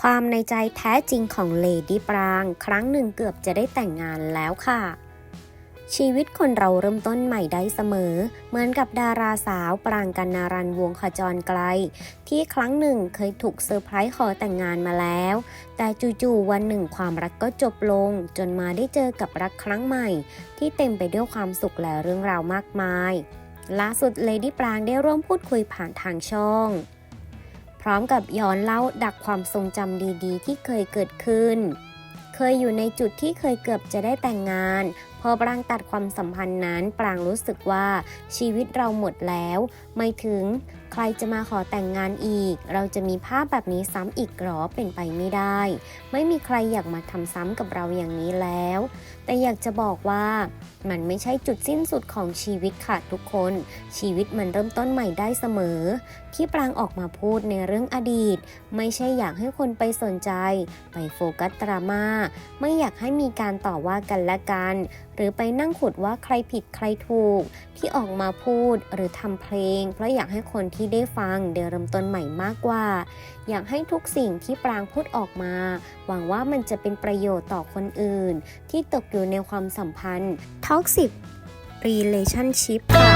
ความในใจแท้จริงของเลดี้ปราง ครั้งหนึ่งเกือบจะได้แต่งงานแล้วค่ะ ชีวิตคนเราเริ่มต้นใหม่ได้เสมอ เหมือนกับดาราสาวปรางกันนารันวงขจรไกล ที่ครั้งหนึ่งเคยถูกเซอร์ไพรส์ขอแต่งงานมาแล้ว แต่จู่ๆวันหนึ่งความรักก็จบลง จนมาได้เจอกับรักครั้งใหม่ ที่เต็มไปด้วยความสุขและเรื่องราวมากมาย ล่าสุดเลดี้ปรางได้ร่วมพูดคุยผ่านทางช่อง พร้อมกับย้อนเล่าดักความทรงจำดีๆ ที่เคยเกิดขึ้น เคยอยู่ในจุดที่เคยเกือบจะได้แต่งงาน พอปรางตัดความสัมพันธ์นั้น ปรางรู้สึกว่าชีวิตเราหมดแล้ว ไม่ถึงใครจะมาขอแต่งงานอีก เราจะมีภาพแบบนี้ซ้ำอีกหรอเป็นไปไม่ได้ ไม่มีใครอยากมาทำซ้ำกับเราอย่างนี้แล้ว แต่อยากจะบอกว่า มันไม่ใช่จุดสิ้นสุดของชีวิตค่ะทุกคน ชีวิตมันเริ่มต้นใหม่ได้เสมอ ที่ปรางออกมาพูดในเรื่องอดีต ไม่ใช่อยากให้คนไปสนใจ ไปโฟกัสดราม่าไม่อยากให้มีการต่อว่ากันและกัน หรือไปนั่งขุดว่าใครผิดใครถูก ที่ออกมาพูดหรือทำเพลง เพราะอยากให้คนที่ได้ฟังได้เริ่มต้นใหม่มากกว่า อยากให้ทุกสิ่งที่ปรางพูดออกมา หวังว่ามันจะเป็นประโยชน์ต่อคนอื่น ที่ตกอยู่ในความสัมพันธ์ Toxic Relationship ค่ะ